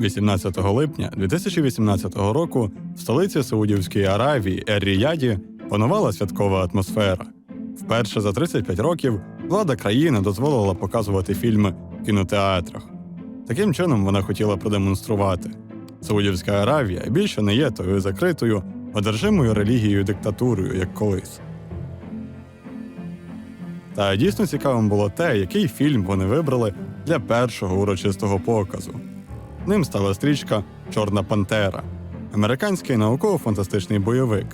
18 липня 2018 року в столиці Саудівської Аравії Ер-Ріяді панувала святкова атмосфера. Вперше за 35 років влада країни дозволила показувати фільми в кінотеатрах. Таким чином вона хотіла продемонструвати. Саудівська Аравія більше не є тою закритою, одержимою релігією диктатурою, як колись. Та дійсно цікавим було те, який фільм вони вибрали для першого урочистого показу. Ним стала стрічка Чорна Пантера, американський науково-фантастичний бойовик.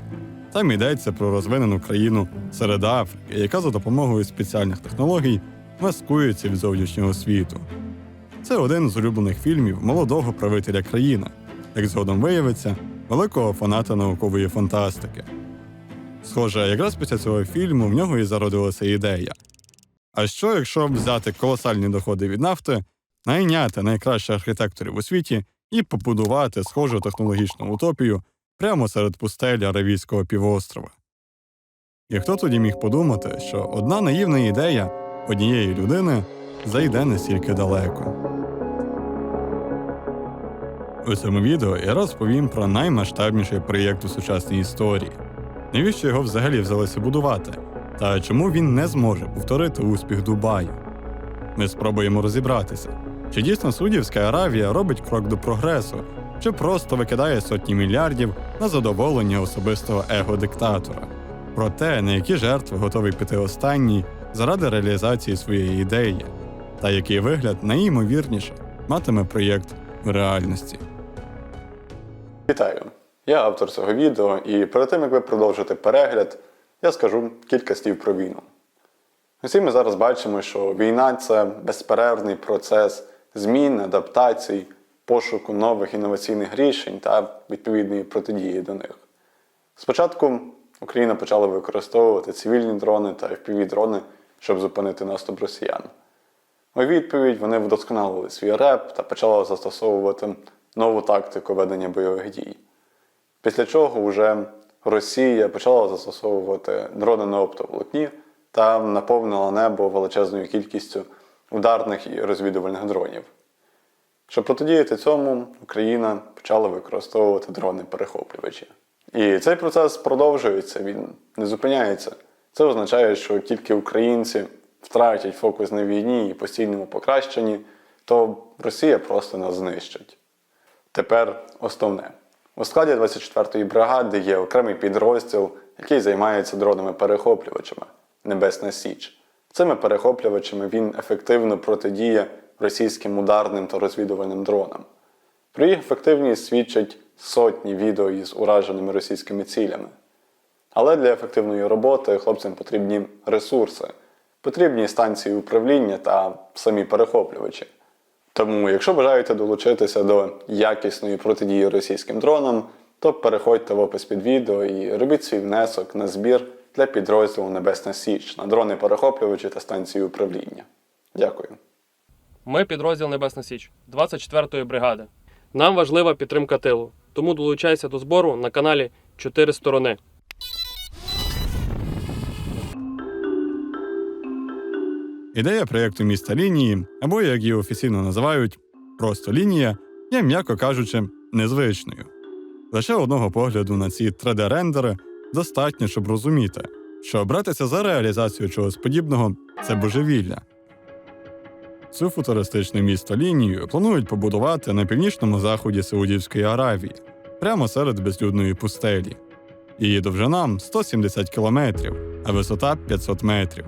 Там йдеться про розвинену країну серед Африки, яка за допомогою спеціальних технологій маскується від зовнішнього світу. Це один з улюблених фільмів молодого правителя країни, як згодом виявиться, великого фаната наукової фантастики. Схоже, якраз після цього фільму в нього і зародилася ідея. А що, якщо взяти колосальні доходи від нафти, найняти найкращих архітекторів у світі і побудувати схожу технологічну утопію прямо серед пустель Аравійського півострова? І хто тоді міг подумати, що одна наївна ідея однієї людини зайде настільки далеко? У цьому відео я розповім про наймасштабніший проєкт у сучасній історії. Навіщо його взагалі взялися будувати? Та чому він не зможе повторити успіх Дубаю? Ми спробуємо розібратися, чи дійсно Судівська Аравія робить крок до прогресу, чи просто викидає сотні мільярдів на задоволення особистого его диктатора, про те, на які жертви готовий піти останній заради реалізації своєї ідеї, та який вигляд найімовірніше матиме проєкт в реальності. Вітаю! Я автор цього відео, і перед тим як ви продовжите перегляд, я скажу кілька слів про війну. Усі ми зараз бачимо, що війна це безперервний процес змін, адаптацій, пошуку нових інноваційних рішень та відповідної протидії до них. Спочатку Україна почала використовувати цивільні дрони та FPV-дрони, щоб зупинити наступ росіян. У відповідь вони вдосконалили свій реп та почали застосовувати нову тактику ведення бойових дій. Після чого вже Росія почала застосовувати дрони на оптоволокні та наповнила небо величезною кількістю ударних і розвідувальних дронів. Щоб протидіяти цьому, Україна почала використовувати дрони-перехоплювачі. І цей процес продовжується, він не зупиняється. Це означає, що тільки українці втратять фокус на війні і постійному покращенні, то Росія просто нас знищить. Тепер основне. У складі 24-ї бригади є окремий підрозділ, який займається дронами-перехоплювачами Небесна Січ. Цими перехоплювачами він ефективно протидіє російським ударним та розвідувальним дронам. Про їх ефективність свідчать сотні відео із ураженими російськими цілями. Але для ефективної роботи хлопцям потрібні ресурси, потрібні станції управління та самі перехоплювачі. Тому, якщо бажаєте долучитися до якісної протидії російським дронам, то переходьте в опис під відео і робіть свій внесок на збір для підрозділу Небесна Січ на дрони перехоплювачі та станції управління. Дякую. Ми підрозділ Небесна Січ 24-ї бригади. Нам важлива підтримка тилу, тому долучайся до збору на каналі 4 сторони. Ідея проєкту міста лінії, або як її офіційно називають, просто лінія, є, м'яко кажучи, незвичною. Лише одного погляду на ці 3D-рендери достатньо, щоб розуміти, що братися за реалізацію чогось подібного це божевілля. Цю футуристичну місто лінію планують побудувати на північному заході Саудівської Аравії, прямо серед безлюдної пустелі. Її довжина 170 кілометрів, а висота 500 метрів.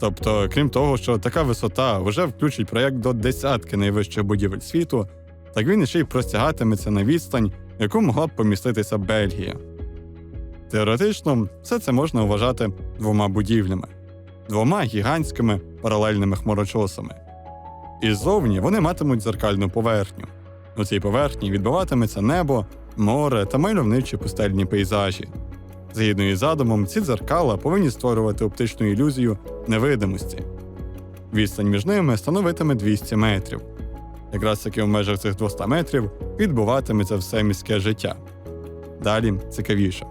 Тобто, крім того, що така висота вже включить проєкт до десятки найвищих будівель світу, так він іще й простягатиметься на відстань, яку могла б поміститися Бельгія. Теоретично, все це можна вважати двома будівлями, двома гігантськими паралельними хмарочосами. І ззовні вони матимуть зеркальну поверхню. На цій поверхні відбиватиметься небо, море та мальовничі пустельні пейзажі. Згідно із задумом, ці дзеркала повинні створювати оптичну ілюзію невидимості. Відстань між ними становитиме 200 метрів. Якраз таки в межах цих 200 метрів відбуватиметься все міське життя. Далі цікавіше.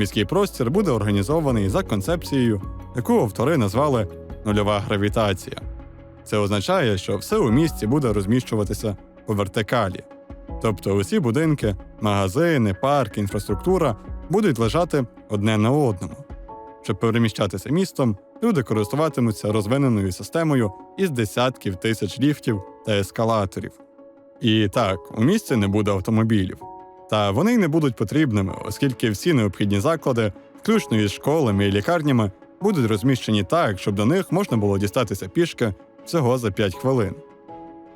Міський простір буде організований за концепцією, яку автори назвали нульова гравітація. Це означає, що все у місті буде розміщуватися по вертикалі. Тобто усі будинки, магазини, парки, інфраструктура будуть лежати одне на одному. Щоб переміщатися містом, люди користуватимуться розвиненою системою із десятків тисяч ліфтів та ескалаторів. І так, у місті не буде автомобілів. Та вони не будуть потрібними, оскільки всі необхідні заклади, включно із школами і лікарнями, будуть розміщені так, щоб до них можна було дістатися пішки всього за 5 хвилин.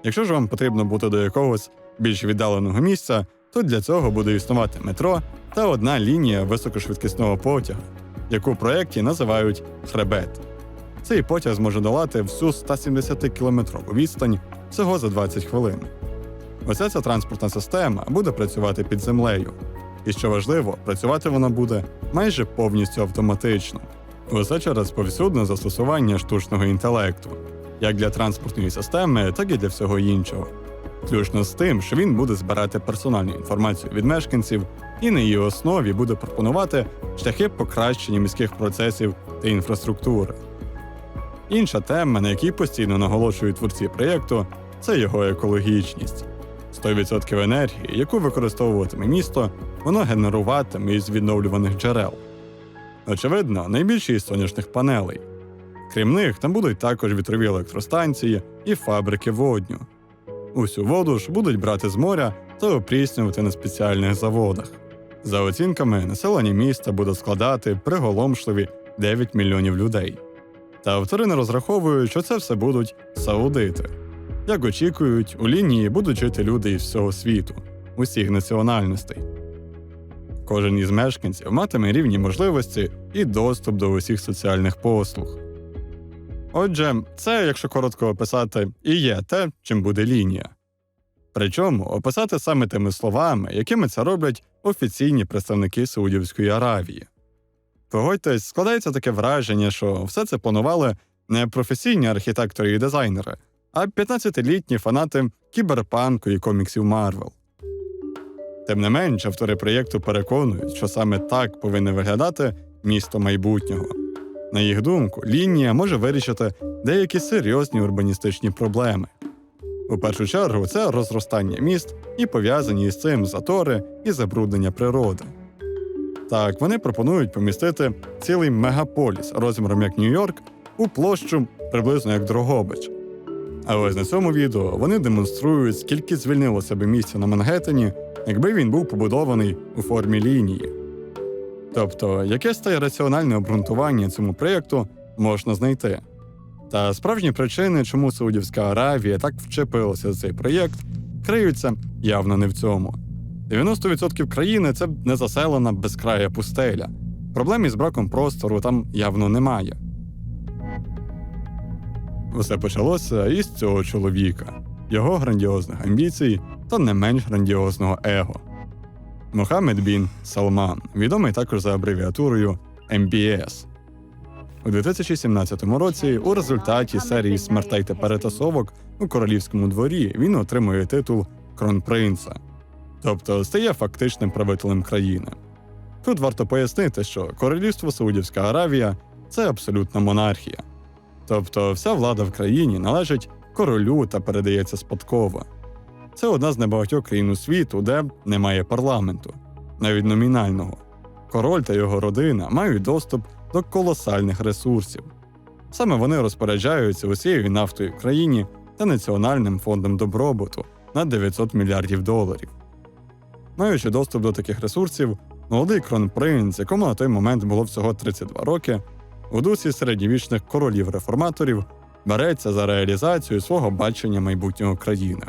Якщо ж вам потрібно бути до якогось більш віддаленого місця, то для цього буде існувати метро та одна лінія високошвидкісного потягу, яку в проєкті називають хребет. Цей потяг зможе долати всю 170-кілометрову відстань всього за 20 хвилин. Оця ця транспортна система буде працювати під землею. І що важливо, працювати вона буде майже повністю автоматично. Усе через повсюдне застосування штучного інтелекту, як для транспортної системи, так і для всього іншого. Включно з тим, що він буде збирати персональну інформацію від мешканців і на її основі буде пропонувати шляхи покращення міських процесів та інфраструктури. Інша тема, на якій постійно наголошують творці проєкту, це його екологічність. 100% енергії, яку використовуватиме місто, воно генеруватиме із відновлюваних джерел. Очевидно, найбільше із сонячних панелей. Крім них, там будуть також вітрові електростанції і фабрики водню. Усю воду ж будуть брати з моря та опріснювати на спеціальних заводах. За оцінками, населення міста буде складати приголомшливі 9 мільйонів людей. Та автори не розраховують, що це все будуть саудити. Як очікують, у лінії будуть жити люди із всього світу, усіх національностей. Кожен із мешканців матиме рівні можливості і доступ до усіх соціальних послуг. Отже, це, якщо коротко описати, і є те, чим буде лінія. Причому описати саме тими словами, якими це роблять офіційні представники Саудівської Аравії. Погодьтесь, складається таке враження, що все це планували не професійні архітектори і дизайнери, а 15-літні фанати кіберпанку і коміксів Марвел. Тим не менш, автори проєкту переконують, що саме так повинне виглядати місто майбутнього. На їх думку, лінія може вирішити деякі серйозні урбаністичні проблеми. У першу чергу, це розростання міст і пов'язані із цим затори і забруднення природи. Так, вони пропонують помістити цілий мегаполіс розміром як Нью-Йорк у площу приблизно як Дрогобич. А ось на цьому відео вони демонструють, скільки звільнилося би місця на Мангеттені, якби він був побудований у формі лінії. Тобто, якесь та раціональне обґрунтування цьому проєкту можна знайти. Та справжні причини, чому Саудівська Аравія так вчепилася за цей проєкт, криються явно не в цьому. 90% країни це незаселена безкрая пустеля. Проблем із браком простору там явно немає. Усе почалося із цього чоловіка, його грандіозних амбіцій та не менш грандіозного его. Мохаммед Бін Салман, відомий також за абревіатурою MBS. У 2017 році, у результаті серії смертей та перетасовок у королівському дворі він отримує титул кронпринца, тобто стає фактичним правителем країни. Тут варто пояснити, що королівство Саудівська Аравія це абсолютна монархія. Тобто вся влада в країні належить королю та передається спадково. Це одна з небагатьох країн у світу, де немає парламенту, навіть номінального. Король та його родина мають доступ до колосальних ресурсів. Саме вони розпоряджаються усією нафтою в країні та національним фондом добробуту на 900 мільярдів доларів. Маючи доступ до таких ресурсів, молодий кронпринц, якому на той момент було всього 32 роки, у дусі середньовічних королів-реформаторів береться за реалізацію свого бачення майбутнього країни.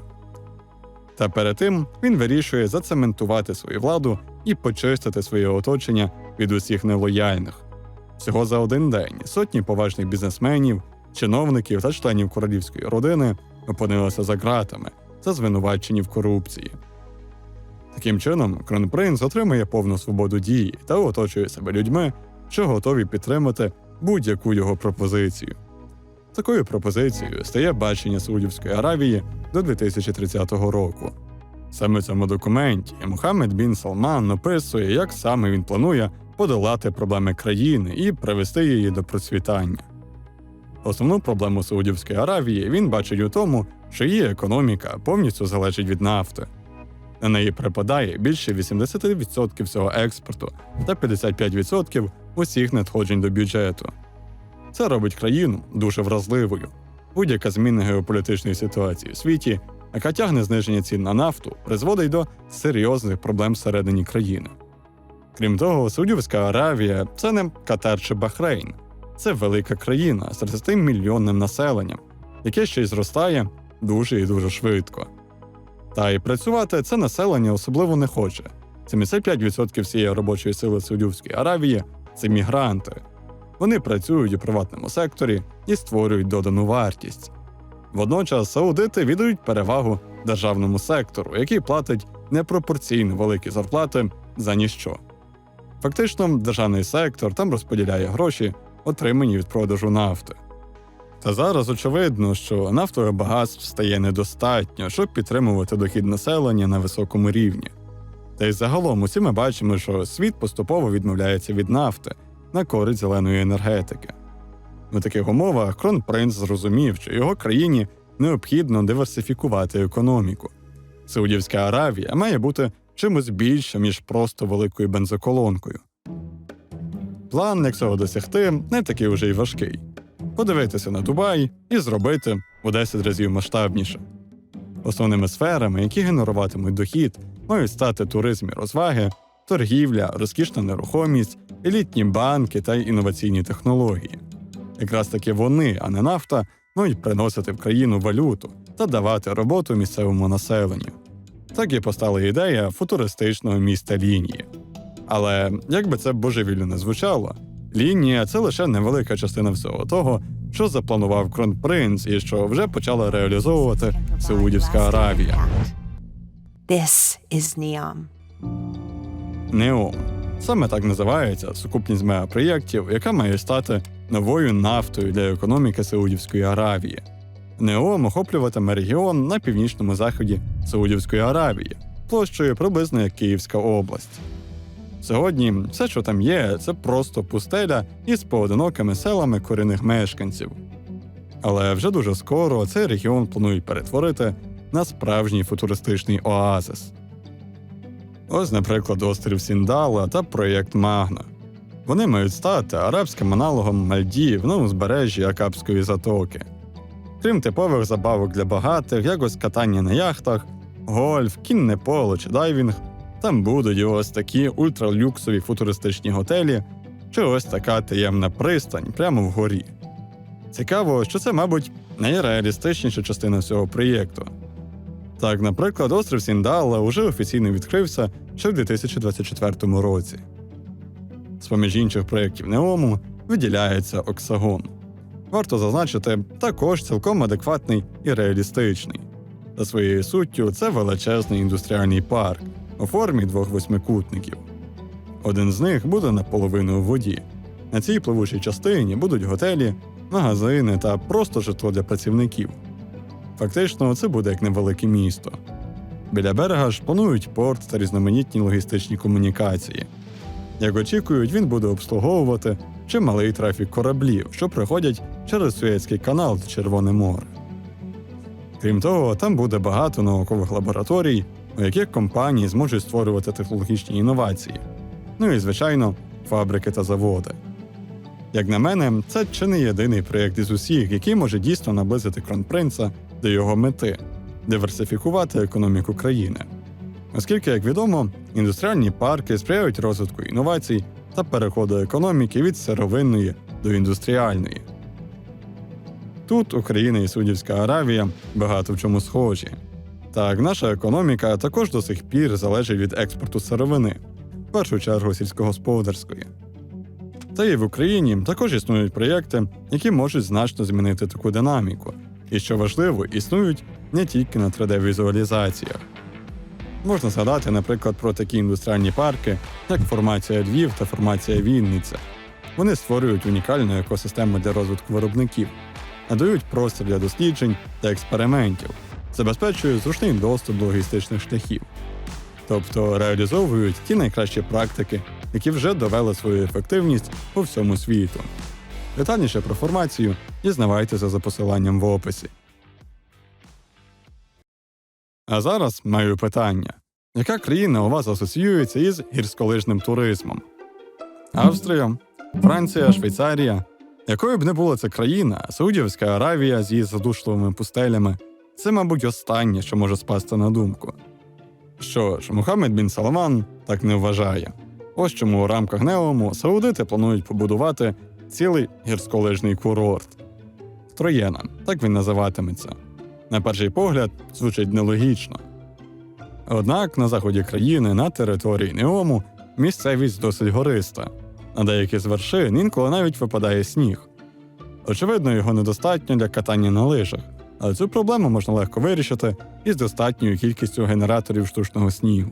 Та перед тим він вирішує зацементувати свою владу і почистити своє оточення від усіх нелояльних. Всього за один день сотні поважних бізнесменів, чиновників та членів королівської родини опинилися за ґратами за звинувачені в корупції. Таким чином, кронпринц отримує повну свободу дії та оточує себе людьми, що готові підтримати будь-яку його пропозицію. Такою пропозицією стає бачення Саудівської Аравії до 2030 року. Саме цьому документі Мухаммед Бін Салман описує, як саме він планує подолати проблеми країни і привести її до процвітання. Основну проблему Саудівської Аравії він бачить у тому, що її економіка повністю залежить від нафти. На неї припадає більше 80% всього експорту та 55% усіх надходжень до бюджету. Це робить країну дуже вразливою. Будь-яка зміна геополітичної ситуації в світі, яка тягне зниження цін на нафту, призводить до серйозних проблем всередині країни. Крім того, Саудівська Аравія це не Катар чи Бахрейн, це велика країна з 30 мільйонним населенням, яке ще й зростає дуже і дуже швидко. Та й працювати це населення особливо не хоче. 75% всієї робочої сили Саудівської Аравії це мігранти. Вони працюють у приватному секторі і створюють додану вартість. Водночас саудити віддають перевагу державному сектору, який платить непропорційно великі зарплати за ніщо. Фактично, державний сектор там розподіляє гроші, отримані від продажу нафти. Та зараз очевидно, що нафтових багатств стає недостатньо, щоб підтримувати дохід населення на високому рівні. Та й загалом усі ми бачимо, що світ поступово відмовляється від нафти на користь зеленої енергетики. У таких умовах кронпринц зрозумів, що його країні необхідно диверсифікувати економіку. Саудівська Аравія має бути чимось більшим, ніж просто великою бензоколонкою. План, як цього досягти, не такий уже й важкий. Подивитися на Дубай і зробити у 10 разів масштабніше. Основними сферами, які генеруватимуть дохід, мають стати туризм і розваги, торгівля, розкішна нерухомість, елітні банки та інноваційні технології. Якраз таки вони, а не нафта, мають приносити в країну валюту та давати роботу місцевому населенню. Так і постала ідея футуристичного міста лінії. Але як би це божевільно не звучало, лінія це лише невелика частина всього того, що запланував кронпринц і що вже почала реалізовувати Саудівська Аравія. This is Neom. Неом. Саме так називається сукупність мегапроєктів, яка має стати новою нафтою для економіки Саудівської Аравії. Неом охоплюватиме регіон на північному заході Саудівської Аравії, площею приблизно як Київська область. Сьогодні все, що там є, це просто пустеля із поодинокими селами корінних мешканців. Але вже дуже скоро цей регіон планують перетворити на справжній футуристичний оазис. Ось, наприклад, острів Сіндала та проєкт Магна. Вони мають стати арабським аналогом Мальдів на узбережжі Акапської затоки. Крім типових забавок для багатих, як ось катання на яхтах, гольф, кінне поло чи дайвінг, там будуть ось такі ультралюксові футуристичні готелі, чи ось така таємна пристань прямо вгорі. Цікаво, що це, мабуть, найреалістичніша частина всього проєкту. Так, наприклад, острів Сіндала уже офіційно відкрився ще в 2024 році. З поміж інших проєктів Неому виділяється Оксагон. Варто зазначити, також цілком адекватний і реалістичний. За своєю суттю, це величезний індустріальний парк у формі двох восьмикутників. Один з них буде наполовину у воді. На цій пливучій частині будуть готелі, магазини та просто житло для працівників. Фактично, це буде як невелике місто. Біля берега ж планують порт та різноманітні логістичні комунікації. Як очікують, він буде обслуговувати чималий трафік кораблів, що проходять через Суєцький канал та Червоне море. Крім того, там буде багато наукових лабораторій, у яких компанії зможуть створювати технологічні інновації. Ну і, звичайно, фабрики та заводи. Як на мене, це чи не єдиний проєкт із усіх, який може дійсно наблизити кронпринца до його мети диверсифікувати економіку країни. Оскільки, як відомо, індустріальні парки сприяють розвитку інновацій та переходу економіки від сировинної до індустріальної. Тут Україна і Саудівська Аравія багато в чому схожі. Так, наша економіка також до сих пір залежить від експорту сировини, в першу чергу сільськогосподарської. Та і в Україні також існують проєкти, які можуть значно змінити таку динаміку, і що важливо, існують не тільки на 3D-візуалізаціях. Можна згадати, наприклад, про такі індустріальні парки, як формація Львів та формація Вінниця. Вони створюють унікальну екосистему для розвитку виробників, надають простір для досліджень та експериментів, забезпечують зручний доступ до логістичних шляхів, тобто реалізовують ті найкращі практики, які вже довели свою ефективність по всьому світу. Детальніше про формацію дізнавайтеся за посиланням в описі. А зараз маю питання: яка країна у вас асоціюється із гірськолижним туризмом? Австрія, Франція, Швейцарія. Якою б не була ця країна, Саудівська Аравія з її задушливими пустелями це, мабуть, останнє, що може спасти на думку. Що ж, Мухаммед бін Саламан так не вважає. Ось чому у рамках Неому саудити планують побудувати цілий гірськолижний курорт. Троєна, так він називатиметься. На перший погляд, звучить нелогічно. Однак на заході країни, на території Неому, місцевість досить гориста. На деяких з вершин інколи навіть випадає сніг. Очевидно, його недостатньо для катання на лижах, але цю проблему можна легко вирішити із достатньою кількістю генераторів штучного снігу.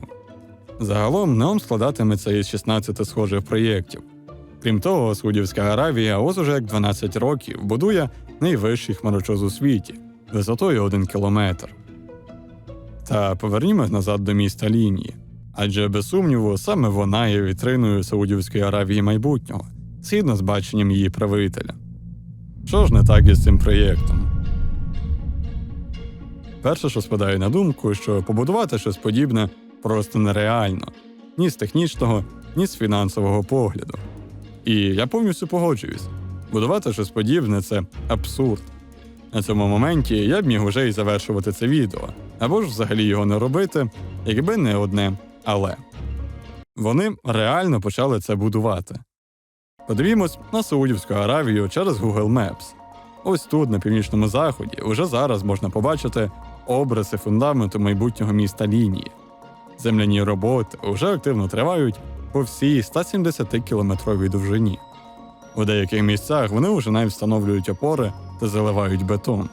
Загалом Неом складатиметься із 16 схожих проєктів. Крім того, Саудівська Аравія ось уже як 12 років будує найвищий хмарочос у світі висотою 1 кілометр. Та повернімось назад до міста лінії. Адже без сумніву, саме вона є вітриною Саудівської Аравії майбутнього, згідно з баченням її правителя. Що ж не так із цим проєктом? Перше, що спадає на думку, що побудувати щось подібне просто нереально ні з технічного, ні з фінансового погляду. І я повністю погоджуюсь. Будувати щось подібне це абсурд. На цьому моменті я б міг уже і завершувати це відео, або ж взагалі його не робити, якби не одне але. Вони реально почали це будувати. Подивімось на Саудівську Аравію через Google Maps. Ось тут, на північному заході, уже зараз можна побачити обриси фундаменту майбутнього міста лінії. Земляні роботи вже активно тривають по всій 170-кілометровій довжині. У деяких місцях вони вже навіть встановлюють опори та заливають бетон.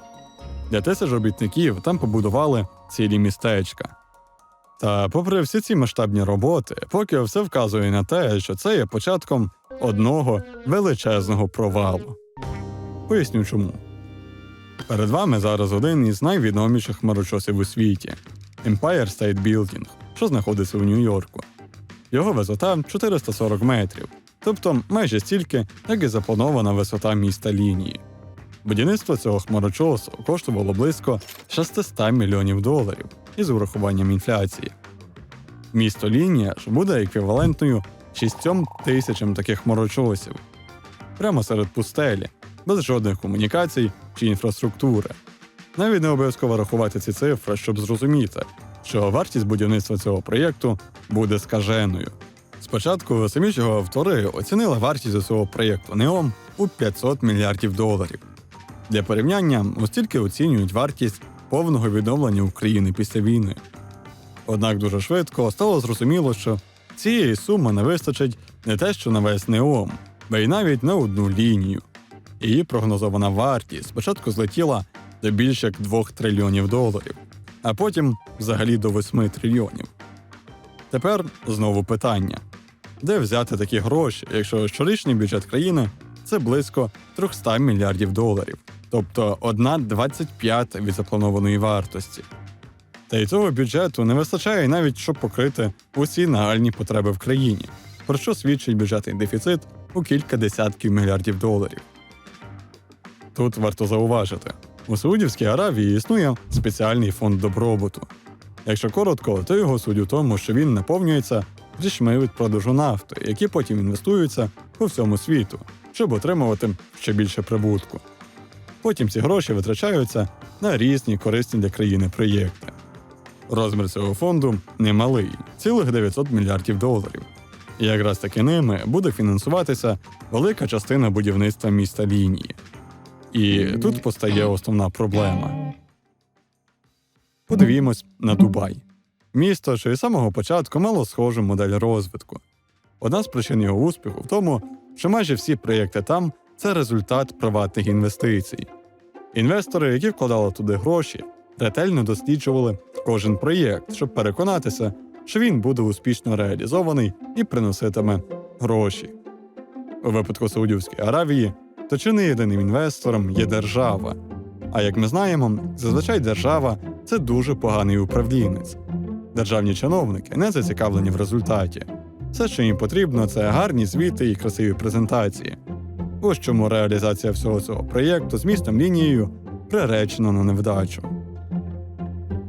Для тисяч робітників там побудували цілі містечка. Та, попри всі ці масштабні роботи, поки все вказує на те, що це є початком одного величезного провалу. Поясню чому. Перед вами зараз один із найвідоміших хмарочосів у світі Empire State Building, що знаходиться у Нью-Йорку. Його висота 440 метрів, тобто майже стільки, як і запланована висота міста лінії. Будівництво цього хмарочосу коштувало близько 600 мільйонів доларів із урахуванням інфляції. Місто Лінія ж буде еквівалентною 6 тисячам таких хмарочосів, прямо серед пустелі, без жодних комунікацій чи інфраструктури. Навіть не обов'язково рахувати ці цифри, щоб зрозуміти, що вартість будівництва цього проєкту буде скаженою. Спочатку самі ж його автори оцінили вартість цього проєкту Неом у 500 мільярдів доларів. Для порівняння остільки оцінюють вартість повного відновлення України після війни. Однак дуже швидко стало зрозуміло, що цієї суми не вистачить не те, що на весь неом, ба й навіть на одну лінію. Її прогнозована вартість спочатку злетіла до більш як 2 трильйонів доларів, а потім взагалі до 8 трильйонів. Тепер знову питання: де взяти такі гроші, якщо щорічний бюджет країни це близько 300 мільярдів доларів, тобто 1,25 від запланованої вартості. Та й цього бюджету не вистачає навіть, щоб покрити усі нагальні потреби в країні, про що свідчить бюджетний дефіцит у кілька десятків мільярдів доларів. Тут варто зауважити, у Саудівській Аравії існує спеціальний фонд добробуту. Якщо коротко, то його суть у тому, що він наповнюється грішми від продажу нафти, які потім інвестуються по всьому світу, щоб отримувати ще більше прибутку. Потім ці гроші витрачаються на різні корисні для країни проєкти. Розмір цього фонду немалий цілих 900 мільярдів доларів. І якраз таки ними буде фінансуватися велика частина будівництва міста лінії. І тут постає основна проблема. Подивімось на Дубай. Місто, що із самого початку мало схожу модель розвитку. Одна з причин його успіху в тому, що майже всі проєкти там це результат приватних інвестицій. Інвестори, які вкладали туди гроші, ретельно досліджували кожен проєкт, щоб переконатися, що він буде успішно реалізований і приноситиме гроші. У випадку Саудівської Аравії, то чи не єдиним інвестором є держава. А як ми знаємо, зазвичай держава це дуже поганий управлінець. Державні чиновники не зацікавлені в результаті. Все, що їм потрібно, це гарні звіти і красиві презентації. Ось чому реалізація всього цього проєкту з містом лінією приречена на невдачу.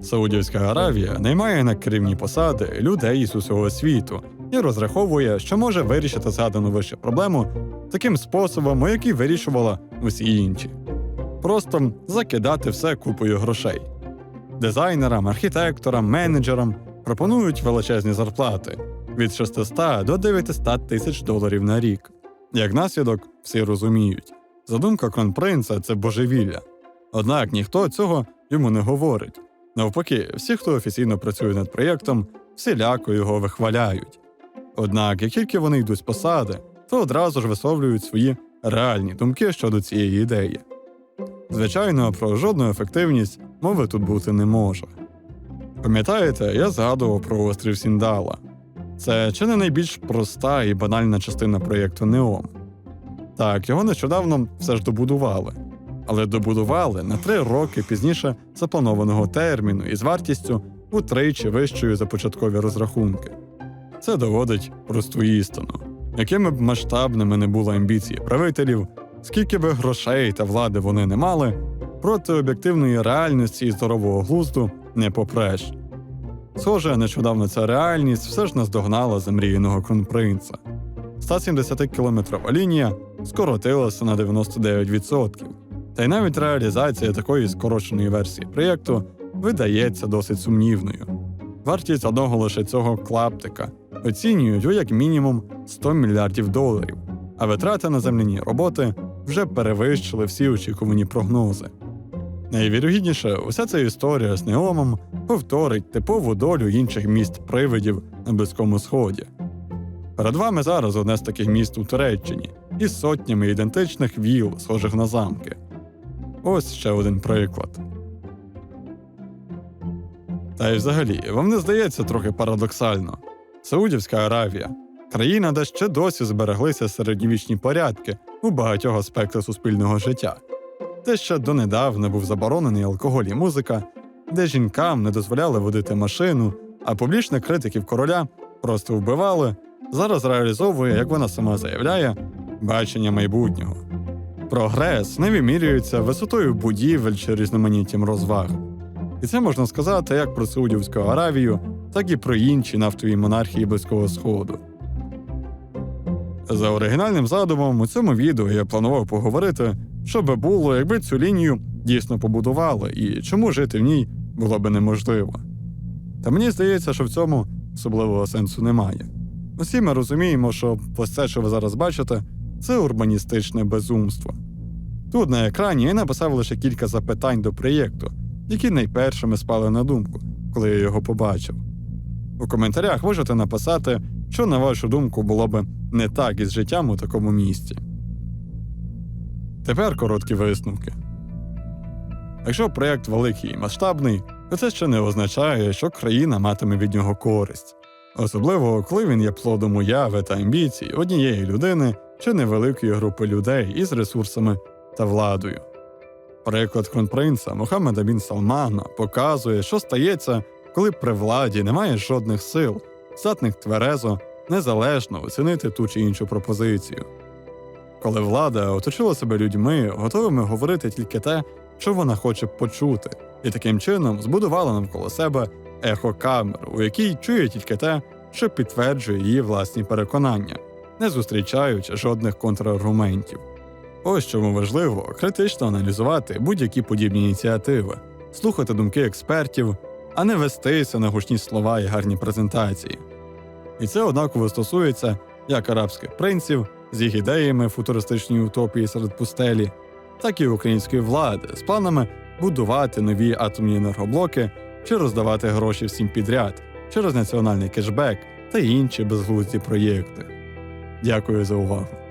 Саудівська Аравія наймає на керівні посади людей із усього світу і розраховує, що може вирішити згадану вище проблему таким способом, який вирішувала усі інші. Просто закидати все купою грошей. Дизайнерам, архітекторам, менеджерам пропонують величезні зарплати від 600 до 900 тисяч доларів на рік. Як наслідок, всі розуміють, задумка кронпринца це божевілля. Однак ніхто цього йому не говорить. Навпаки, всі, хто офіційно працює над проєктом, всіляко його вихваляють. Однак, як тільки вони йдуть з посади, то одразу ж висловлюють свої реальні думки щодо цієї ідеї. Звичайно, про жодну ефективність мови тут бути не може. Пам'ятаєте, я згадував про острів Сіндала. Це чи не найбільш проста і банальна частина проєкту Неом. Так, його нещодавно все ж добудували, але добудували на три роки пізніше запланованого терміну із вартістю утричі вищою за початкові розрахунки. Це доводить просту істину. Якими б масштабними не були амбіції правителів, скільки би грошей та влади вони не мали, проти об'єктивної реальності і здорового глузду не попреш. Схоже, нещодавно ця реальність все ж наздогнала замріяного кронпринца. 170-кілометрова лінія скоротилася на 99%, та й навіть реалізація такої скороченої версії проєкту видається досить сумнівною. Вартість одного лише цього клаптика оцінюють у як мінімум 100 мільярдів доларів, а витрати на земляні роботи вже перевищили всі очікувані прогнози. Найвірогідніше, уся ця історія з Неомом повторить типову долю інших міст привидів на Близькому Сході. Перед вами зараз одне з таких міст у Туреччині із сотнями ідентичних віл, схожих на замки. Ось ще один приклад. Та й взагалі, вам не здається трохи парадоксально. Саудівська Аравія країна, де ще досі збереглися середньовічні порядки у багатьох аспектах суспільного життя, де ще донедавна був заборонений алкоголь і музика, де жінкам не дозволяли водити машину, а публічних критиків короля просто вбивали, зараз реалізовує, як вона сама заявляє, бачення майбутнього. Прогрес не вимірюється висотою будівель чи різноманіттям розваг. І це можна сказати як про Саудівську Аравію, так і про інші нафтові монархії Близького Сходу. За оригінальним задумом у цьому відео я планував поговорити, що би було, якби цю лінію дійсно побудували, і чому жити в ній було би неможливо. Та мені здається, що в цьому особливого сенсу немає. Усі ми розуміємо, що це, що ви зараз бачите, це урбаністичне безумство. Тут на екрані я написав лише кілька запитань до проєкту, які найпершими спали на думку, коли я його побачив. У коментарях можете написати, що, на вашу думку, було би не так із життям у такому місці. Тепер короткі висновки. Якщо проєкт великий і масштабний, то це ще не означає, що країна матиме від нього користь, особливо коли він є плодом уяви та амбіцій однієї людини чи невеликої групи людей із ресурсами та владою. Приклад кронпринца Мохаммеда Бін Салмана показує, що стається, коли при владі немає жодних сил, здатних тверезо, незалежно оцінити ту чи іншу пропозицію. Коли влада оточила себе людьми, готовими говорити тільки те, що вона хоче почути, і таким чином збудувала навколо себе ехокамеру, у якій чує тільки те, що підтверджує її власні переконання, не зустрічаючи жодних контраргументів. Ось чому важливо критично аналізувати будь-які подібні ініціативи, слухати думки експертів, а не вестися на гучні слова і гарні презентації. І це однаково стосується як арабських принців з їх ідеями футуристичної утопії серед пустелі, так і української влади з планами будувати нові атомні енергоблоки чи роздавати гроші всім підряд через національний кешбек та інші безглузді проєкти. Дякую за увагу.